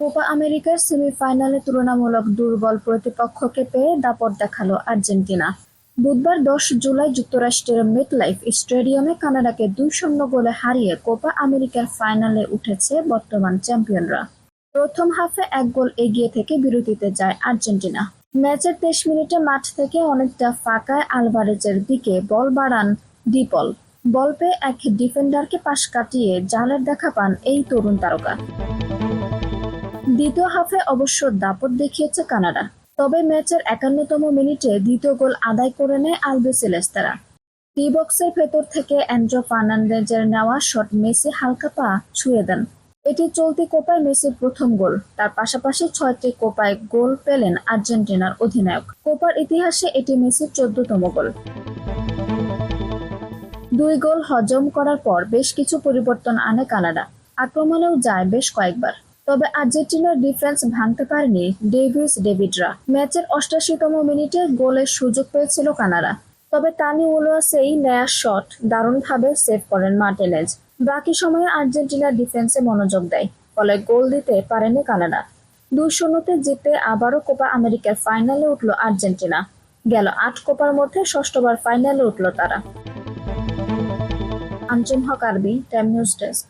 Copa আমেরিকার সেমিফাইনালে তুলনামূলক দুর্বল প্রতিপক্ষকে পেয়ে দাপট দেখাল আর্জেন্টিনা। বুধবার দশ জুলাই যুক্তরাষ্ট্রের মেটলাইফ স্টেডিয়ামে কানাডাকে দুই শূন্য গোলে হারিয়ে কোপা আমেরিকার ফাইনালে উঠেছে বর্তমান চ্যাম্পিয়নরা। প্রথম হাফে এক গোল এগিয়ে থেকে বিরতিতে যায় আর্জেন্টিনা। ম্যাচের তেইশ মিনিটে মাঠ থেকে অনেকটা ফাঁকায় আলভারেজের দিকে বল বাড়ান ডিপল। বল পেয়ে এক ডিফেন্ডারকে পাশ কাটিয়ে জালের দেখা পান এই তরুণ তারকা। দ্বিতীয় হাফে অবশ্য দাপট দেখিয়েছে কানাডা, তবে ম্যাচের একান্নতম মিনিটে দ্বিতীয় গোল আদায় করে নেয় আলবে আলবেসেলেস্তারা টি বক্সের ভেতর থেকে অ্যান্ড্রো ফার্নান্ডেজের নেওয়া শট মেসি হালকা পা ছুঁয়ে দেন। এটি চলতি কোপায় মেসির প্রথম গোল, তার পাশাপাশি ছয়টি কোপায় গোল পেলেন আর্জেন্টিনার অধিনায়ক। কোপার ইতিহাসে এটি মেসির চোদ্দতম গোল। দুই গোল হজম করার পর বেশ কিছু পরিবর্তন আনে কানাডা আক্রমণেও যায় বেশ কয়েকবার। তবে আর্জেন্টিনার ডিফেন্স ভাঙতে পারেনি ডেভিস ডেভিডরা। ম্যাচের অষ্টাশিতম মিনিটে গোলের সুযোগ পেয়েছিল কানাডা। তবে তানি উলোয়াসেই নেয়া শট দারুণভাবে সেভ করেন মার্টিনেজ। বাকি সময়ে আর্জেন্টিনার ডিফেন্সে মনোযোগ দেয়, ফলে গোল দিতে পারেনি কানাডা। দুই শূন্যতে জিতে আবারও কোপা আমেরিকার ফাইনালে উঠল আর্জেন্টিনা। গেল আট কোপার মধ্যে ষষ্ঠবার ফাইনালে উঠল তারা। আঞ্জুম হক আরবি টাইম নিউজ ডেস্ক।